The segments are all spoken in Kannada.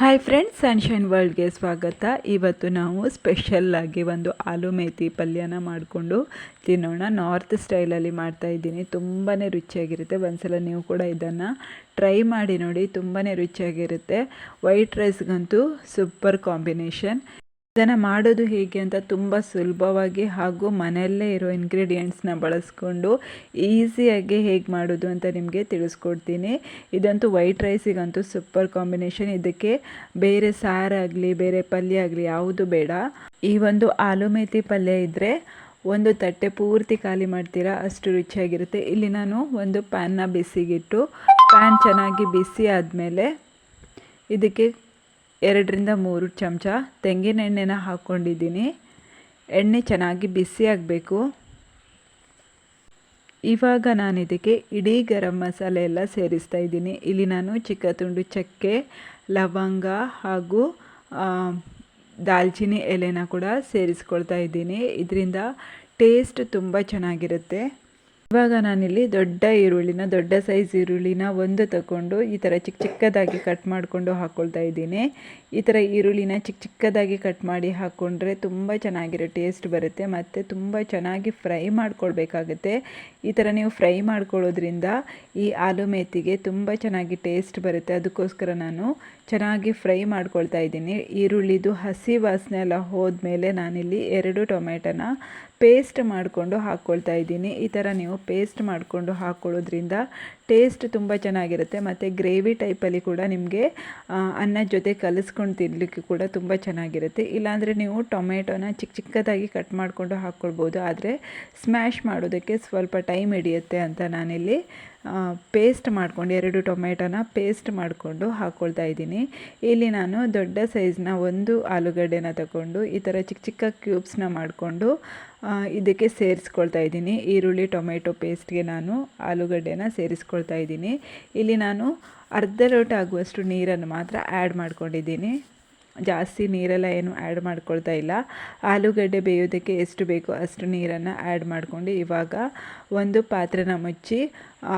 ಹಾಯ್ ಫ್ರೆಂಡ್ಸ್ ಸನ್ಶೈನ್ ವರ್ಲ್ಡ್ಗೆ ಸ್ವಾಗತ. ಇವತ್ತು ನಾವು ಸ್ಪೆಷಲ್ಲಾಗಿ ಒಂದು ಆಲೂ ಮೇಥಿ ಪಲ್ಯನ ಮಾಡಿಕೊಂಡು ತಿನ್ನೋಣ. ನಾರ್ತ್ ಸ್ಟೈಲಲ್ಲಿ ಮಾಡ್ತಾ ಇದ್ದೀನಿ. ತುಂಬಾ ರುಚಿಯಾಗಿರುತ್ತೆ. ಒಂದ್ಸಲ ನೀವು ಕೂಡ ಇದನ್ನು ಟ್ರೈ ಮಾಡಿ ನೋಡಿ. ತುಂಬಾ ರುಚಿಯಾಗಿರುತ್ತೆ. ವೈಟ್ ರೈಸ್ಗಂತೂ ಸೂಪರ್ ಕಾಂಬಿನೇಷನ್ ಇದನ್ನು ಮಾಡೋದು ಹೇಗೆ ಅಂತ ತುಂಬ ಸುಲಭವಾಗಿ ಹಾಗೂ ಮನೆಯಲ್ಲೇ ಇರೋ ಇಂಗ್ರೀಡಿಯೆಂಟ್ಸ್ನ ಬಳಸ್ಕೊಂಡು ಈಸಿಯಾಗಿ ಹೇಗೆ ಮಾಡೋದು ಅಂತ ನಿಮಗೆ ತಿಳಿಸ್ಕೊಡ್ತೀನಿ. ಇದಂತೂ ವೈಟ್ ರೈಸಿಗಂತೂ ಸೂಪರ್ ಕಾಂಬಿನೇಷನ್ ಇದಕ್ಕೆ ಬೇರೆ ಸಾರಾಗಲಿ ಬೇರೆ ಪಲ್ಯ ಆಗಲಿ ಯಾವುದು ಬೇಡ. ಈ ಒಂದು ಆಲೂ ಮೇಥಿ ಪಲ್ಯ ಇದ್ದರೆ ಒಂದು ತಟ್ಟೆ ಪೂರ್ತಿ ಖಾಲಿ ಮಾಡ್ತೀರಾ, ಅಷ್ಟು ರುಚಿಯಾಗಿರುತ್ತೆ. ಇಲ್ಲಿ ನಾನು ಒಂದು ಪ್ಯಾನ್ನ ಬಿಸಿಗಿಟ್ಟು ಪ್ಯಾನ್ ಚೆನ್ನಾಗಿ ಬಿಸಿ ಆದಮೇಲೆ ಇದಕ್ಕೆ ಎರಡರಿಂದ ಮೂರು ಚಮಚ ತೆಂಗಿನ ಎಣ್ಣೆನ ಹಾಕ್ಕೊಂಡಿದ್ದೀನಿ. ಎಣ್ಣೆ ಚೆನ್ನಾಗಿ ಬಿಸಿ ಆಗಬೇಕು. ಇವಾಗ ನಾನು ಇದಕ್ಕೆ ಇಡೀ ಗರಂ ಮಸಾಲೆ ಎಲ್ಲ ಸೇರಿಸ್ತಾ ಇದ್ದೀನಿ. ಇಲ್ಲಿ ನಾನು ಚಿಕ್ಕ ತುಂಡು ಚಕ್ಕೆ, ಲವಂಗ ಹಾಗೂ ದಾಲ್ಚಿನ್ನಿ ಎಲೆನ ಕೂಡ ಸೇರಿಸ್ಕೊಳ್ತಾ ಇದ್ದೀನಿ. ಇದರಿಂದ ಟೇಸ್ಟ್ ತುಂಬ ಚೆನ್ನಾಗಿರುತ್ತೆ. ಇವಾಗ ನಾನಿಲ್ಲಿ ದೊಡ್ಡ ಈರುಳ್ಳಿನ, ದೊಡ್ಡ ಸೈಜ್ ಈರುಳ್ಳಿನ ಒಂದು ತಗೊಂಡು ಈ ಥರ ಚಿಕ್ಕ ಚಿಕ್ಕದಾಗಿ ಕಟ್ ಮಾಡಿಕೊಂಡು ಹಾಕ್ಕೊಳ್ತಾ ಇದ್ದೀನಿ. ಈ ಥರ ಈರುಳ್ಳಿನ ಚಿಕ್ಕ ಚಿಕ್ಕದಾಗಿ ಕಟ್ ಮಾಡಿ ಹಾಕ್ಕೊಂಡ್ರೆ ತುಂಬ ಚೆನ್ನಾಗಿರೋ ಟೇಸ್ಟ್ ಬರುತ್ತೆ ಮತ್ತು ತುಂಬ ಚೆನ್ನಾಗಿ ಫ್ರೈ ಮಾಡ್ಕೊಳ್ಬೇಕಾಗುತ್ತೆ. ಈ ಥರ ನೀವು ಫ್ರೈ ಮಾಡ್ಕೊಳ್ಳೋದ್ರಿಂದ ಈ ಆಲೂ ಮೇಥಿಗೆ ತುಂಬ ಚೆನ್ನಾಗಿ ಟೇಸ್ಟ್ ಬರುತ್ತೆ. ಅದಕ್ಕೋಸ್ಕರ ನಾನು ಚೆನ್ನಾಗಿ ಫ್ರೈ ಮಾಡ್ಕೊಳ್ತಾ ಇದ್ದೀನಿ. ಈರುಳ್ಳಿದು ಹಸಿ ವಾಸನೆ ಎಲ್ಲ ಹೋದ್ಮೇಲೆ ನಾನಿಲ್ಲಿ ಎರಡು ಟೊಮೆಟೊನ ಪೇಸ್ಟ್ ಮಾಡಿಕೊಂಡು ಹಾಕ್ಕೊಳ್ತಾ ಇದ್ದೀನಿ. ಈ ಥರ ನೀವು ಪೇಸ್ಟ್ ಮಾಡಿಕೊಂಡು ಹಾಕ್ಕೊಳ್ಳೋದ್ರಿಂದ ಟೇಸ್ಟ್ ತುಂಬ ಚೆನ್ನಾಗಿರುತ್ತೆ. ಮತ್ತು ಗ್ರೇವಿ ಟೈಪಲ್ಲಿ ಕೂಡ ನಿಮಗೆ ಅನ್ನ ಜೊತೆ ಕಲಿಸ್ಕೊಂಡು ತಿನ್ನಲಿಕ್ಕೆ ಕೂಡ ತುಂಬ ಚೆನ್ನಾಗಿರುತ್ತೆ. ಇಲ್ಲಾಂದರೆ ನೀವು ಟೊಮೆಟೊನ ಚಿಕ್ಕ ಚಿಕ್ಕದಾಗಿ ಕಟ್ ಮಾಡಿಕೊಂಡು ಹಾಕ್ಕೊಳ್ಬೋದು. ಆದರೆ ಸ್ಮ್ಯಾಶ್ ಮಾಡೋದಕ್ಕೆ ಸ್ವಲ್ಪ ಟೈಮ್ ಹಿಡಿಯುತ್ತೆ ಅಂತ ನಾನಿಲ್ಲಿ ಪೇಸ್ಟ್ ಮಾಡ್ಕೊಂಡು ಎರಡು ಟೊಮೆಟೊನ ಪೇಸ್ಟ್ ಮಾಡಿಕೊಂಡು ಹಾಕ್ಕೊಳ್ತಾ ಇದ್ದೀನಿ. ಇಲ್ಲಿ ನಾನು ದೊಡ್ಡ ಸೈಜ್ನ ಒಂದು ಆಲೂಗಡ್ಡೆನ ತಗೊಂಡು, ಈ ಥರ ಚಿಕ್ಕ ಚಿಕ್ಕ ಕ್ಯೂಬ್ಸ್ನ ಮಾಡಿಕೊಂಡು ಇದಕ್ಕೆ ಸೇರಿಸ್ಕೊಳ್ತಾ ಇದ್ದೀನಿ. ಈರುಳ್ಳಿ ಟೊಮೆಟೊ ಪೇಸ್ಟ್ಗೆ ನಾನು ಆಲೂಗಡ್ಡೆನ ಸೇರಿಸ್ಕೊಳ್ತಾ ಇದ್ದೀನಿ. ಇಲ್ಲಿ ನಾನು ಅರ್ಧ ಲೋಟ ಆಗುವಷ್ಟು ನೀರನ್ನು ಮಾತ್ರ ಆ್ಯಡ್ ಮಾಡ್ಕೊಂಡಿದ್ದೀನಿ. ಜಾಸ್ತಿ ನೀರೆಲ್ಲ ಏನು ಆ್ಯಡ್ ಮಾಡ್ಕೊಳ್ತಾ ಇಲ್ಲ. ಆಲೂಗಡ್ಡೆ ಬೇಯೋದಕ್ಕೆ ಎಷ್ಟು ಬೇಕೋ ಅಷ್ಟು ನೀರನ್ನು ಆ್ಯಡ್ ಮಾಡಿಕೊಂಡು ಇವಾಗ ಒಂದು ಪಾತ್ರೆನ ಮುಚ್ಚಿ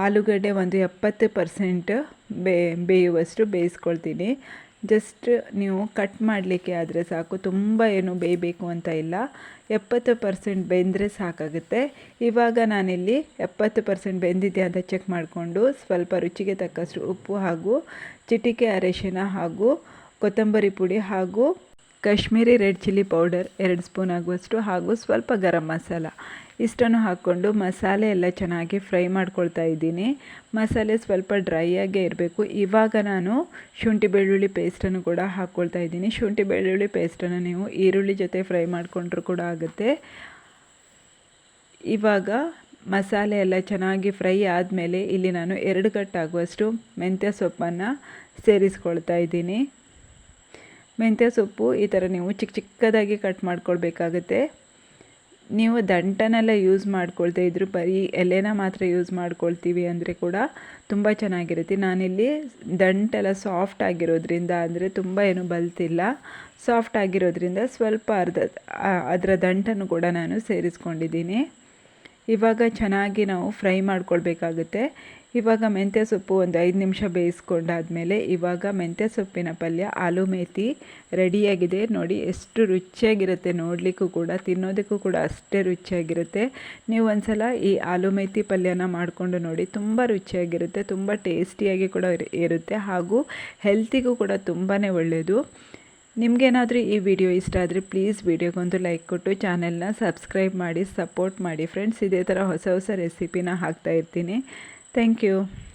ಆಲೂಗಡ್ಡೆ ಒಂದು ಎಪ್ಪತ್ತು ಪರ್ಸೆಂಟ್ ಬೇಯುವಷ್ಟು ಬೇಯಿಸ್ಕೊಳ್ತೀನಿ. ಜಸ್ಟ್ ನೀವು ಕಟ್ ಮಾಡಲಿಕ್ಕೆ ಆದರೆ ಸಾಕು. ತುಂಬ ಏನು ಬೇಯಬೇಕು ಅಂತ ಇಲ್ಲ. ಎಪ್ಪತ್ತು ಪರ್ಸೆಂಟ್ ಬೆಂದರೆ ಸಾಕಾಗುತ್ತೆ. ಇವಾಗ ನಾನಿಲ್ಲಿ ಎಪ್ಪತ್ತು ಪರ್ಸೆಂಟ್ ಬೆಂದಿದೆ ಅಂತ ಚೆಕ್ ಮಾಡಿಕೊಂಡು ಸ್ವಲ್ಪ ರುಚಿಗೆ ತಕ್ಕಷ್ಟು ಉಪ್ಪು ಹಾಗೂ ಚಿಟಿಕೆ ಅರಿಶಿನ ಹಾಗೂ ಕೊತ್ತಂಬರಿ ಪುಡಿ ಹಾಗೂ ಕಾಶ್ಮೀರಿ ರೆಡ್ ಚಿಲ್ಲಿ ಪೌಡರ್ ಎರಡು ಸ್ಪೂನ್ ಆಗುವಷ್ಟು ಹಾಗೂ ಸ್ವಲ್ಪ ಗರಂ ಮಸಾಲ. ಇಷ್ಟನ್ನು ಹಾಕ್ಕೊಂಡು ಮಸಾಲೆ ಎಲ್ಲ ಚೆನ್ನಾಗಿ ಫ್ರೈ ಮಾಡ್ಕೊಳ್ತಾ ಇದ್ದೀನಿ. ಮಸಾಲೆ ಸ್ವಲ್ಪ ಡ್ರೈ ಆಗೇ ಇರಬೇಕು. ಇವಾಗ ನಾನು ಶುಂಠಿ ಬೆಳ್ಳುಳ್ಳಿ ಪೇಸ್ಟನ್ನು ಕೂಡ ಹಾಕ್ಕೊಳ್ತಾ ಇದ್ದೀನಿ. ಶುಂಠಿ ಬೆಳ್ಳುಳ್ಳಿ ಪೇಸ್ಟನ್ನು ನೀವು ಈರುಳ್ಳಿ ಜೊತೆ ಫ್ರೈ ಮಾಡಿಕೊಂಡ್ರೂ ಕೂಡ ಆಗುತ್ತೆ. ಇವಾಗ ಮಸಾಲೆ ಎಲ್ಲ ಚೆನ್ನಾಗಿ ಫ್ರೈ ಆದಮೇಲೆ ಇಲ್ಲಿ ನಾನು ಎರಡು ಕಟ್ಟಾಗುವಷ್ಟು ಮೆಂತ್ಯ ಸೊಪ್ಪನ್ನು ಸೇರಿಸ್ಕೊಳ್ತಾ ಇದ್ದೀನಿ. ಮೆಂತ್ಯ ಸೊಪ್ಪು ಈ ಥರ ನೀವು ಚಿಕ್ಕ ಚಿಕ್ಕದಾಗಿ ಕಟ್ ಮಾಡ್ಕೊಳ್ಬೇಕಾಗುತ್ತೆ. ನೀವು ದಂಟನೆಲ್ಲ ಯೂಸ್ ಮಾಡ್ಕೊಳ್ತಾ ಇದ್ರು ಬರೀ ಎಲೆನ ಮಾತ್ರ ಯೂಸ್ ಮಾಡ್ಕೊಳ್ತೀವಿ ಅಂದರೆ ಕೂಡ ತುಂಬ ಚೆನ್ನಾಗಿರುತ್ತೆ. ನಾನಿಲ್ಲಿ ದಂಟೆಲ್ಲ ಸಾಫ್ಟ್ ಆಗಿರೋದ್ರಿಂದ ಅಂದರೆ ತುಂಬ ಏನು ಬಲ್ತಿಲ್ಲ. ಸಾಫ್ಟ್ ಆಗಿರೋದ್ರಿಂದ ಸ್ವಲ್ಪ ಅರ್ಧ ಅದರ ದಂಟನ್ನು ಕೂಡ ನಾನು ಸೇರಿಸ್ಕೊಂಡಿದ್ದೀನಿ. ಇವಾಗ ಚೆನ್ನಾಗಿ ನಾವು ಫ್ರೈ ಮಾಡ್ಕೊಳ್ಬೇಕಾಗುತ್ತೆ. ಇವಾಗ ಮೆಂತ್ಯ ಸೊಪ್ಪು ಒಂದು ಐದು ನಿಮಿಷ ಬೇಯಿಸ್ಕೊಂಡಾದಮೇಲೆ ಇವಾಗ ಮೆಂತ್ಯ ಸೊಪ್ಪಿನ ಪಲ್ಯ, ಆಲೂ ಮೇಥಿ ರೆಡಿಯಾಗಿದೆ. ನೋಡಿ, ಎಷ್ಟು ರುಚಿಯಾಗಿರುತ್ತೆ ನೋಡಲಿಕ್ಕೂ ಕೂಡ, ತಿನ್ನೋದಕ್ಕೂ ಕೂಡ ಅಷ್ಟೇ ರುಚಿಯಾಗಿರುತ್ತೆ. ನೀವು ಒಂದ್ಸಲ ಈ ಆಲೂ ಮೇಥಿ ಪಲ್ಯನ ಮಾಡಿಕೊಂಡು ನೋಡಿ, ತುಂಬ ರುಚಿಯಾಗಿರುತ್ತೆ, ತುಂಬ ಟೇಸ್ಟಿಯಾಗಿ ಕೂಡ ಇರುತ್ತೆ ಹಾಗೂ ಹೆಲ್ತಿಗೂ ಕೂಡ ತುಂಬಾ ಒಳ್ಳೆಯದು ನಿಮಗೇನಾದರೂ ಈ ವಿಡಿಯೋ ಇಷ್ಟ ಆದರೆ ಪ್ಲೀಸ್ ವಿಡಿಯೋಗೊಂದು ಲೈಕ್ ಕೊಟ್ಟು ಚಾನೆಲ್ನ ಸಬ್ಸ್ಕ್ರೈಬ್ ಮಾಡಿ ಸಪೋರ್ಟ್ ಮಾಡಿ ಫ್ರೆಂಡ್ಸ್ ಇದೇ ಥರ ಹೊಸ ಹೊಸ ರೆಸಿಪಿನ ಹಾಕ್ತಾ ಇರ್ತೀನಿ ಯು you.